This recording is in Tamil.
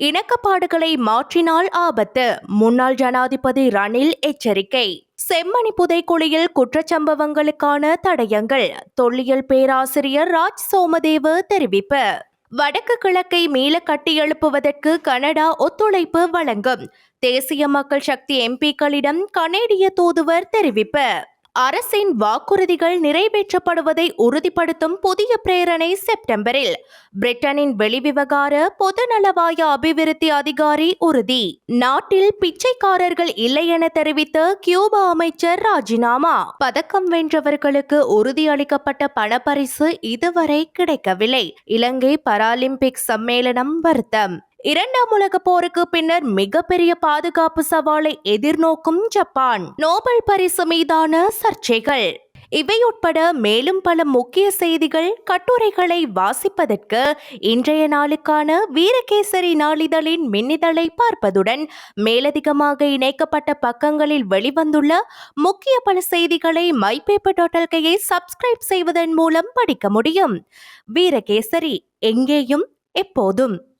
இணக்கப்பாடுகளை மாற்றினால் ஆபத்து. முன்னாள் ஜனாதிபதி ரணில் எச்சரிக்கை. செம்மணி புதைக்குழியில் குற்றச்சம்பவங்களுக்கான தடயங்கள். தொல்லியல் பேராசிரியர் ராஜ் சோமதேவ தெரிவிப்பு. வடக்கு கிழக்கை மீள கட்டியெழுப்புவதற்கு கனடா ஒத்துழைப்பு வழங்கும். தேசிய மக்கள் சக்தி எம்பிக்களிடம் கனேடிய தூதுவர் தெரிவிப்பு. அரசின் வாக்குறுதிகள் நிறைவேற்றப்படுவதை உறுதிப்படுத்தும் புதிய பிரேரணை செப்டம்பரில். பிரிட்டனின் வெளிவிவகார பொதுநலவாய அபிவிருத்தி அதிகாரி உறுதி. நாட்டில் பிச்சைக்காரர்கள் இல்லை என தெரிவித்த கியூபா அமைச்சர் ராஜினாமா. பதக்கம் வென்றவர்களுக்கு உறுதியளிக்கப்பட்ட பணப்பரிசு இதுவரை கிடைக்கவில்லை. இலங்கை பராலிம்பிக் சம்மேளனம் வருத்தம். இரண்டாம் உலக போருக்கு பின்னர் மிகப்பெரிய பாதுகாப்பு சவாலை எதிர்நோக்கும் ஜப்பான். நோபல் பரிசு மீதான சர்ச்சைகள். இவையுட்பட மேலும் பல முக்கிய செய்திகள் கட்டுரைகளை வாசிப்பதற்கு இன்றைய நாளுக்கான வீரகேசரி நாளிதழின் மின்னிதழை பார்ப்பதுடன் மேலதிகமாக இணைக்கப்பட்ட பக்கங்களில் வெளிவந்துள்ள முக்கிய பல செய்திகளை மைபேப்பர் டோட்டல்கையை சப்ஸ்கிரைப் செய்வதன் மூலம் படிக்க முடியும். வீரகேசரி எங்கேயும் எப்போதும்.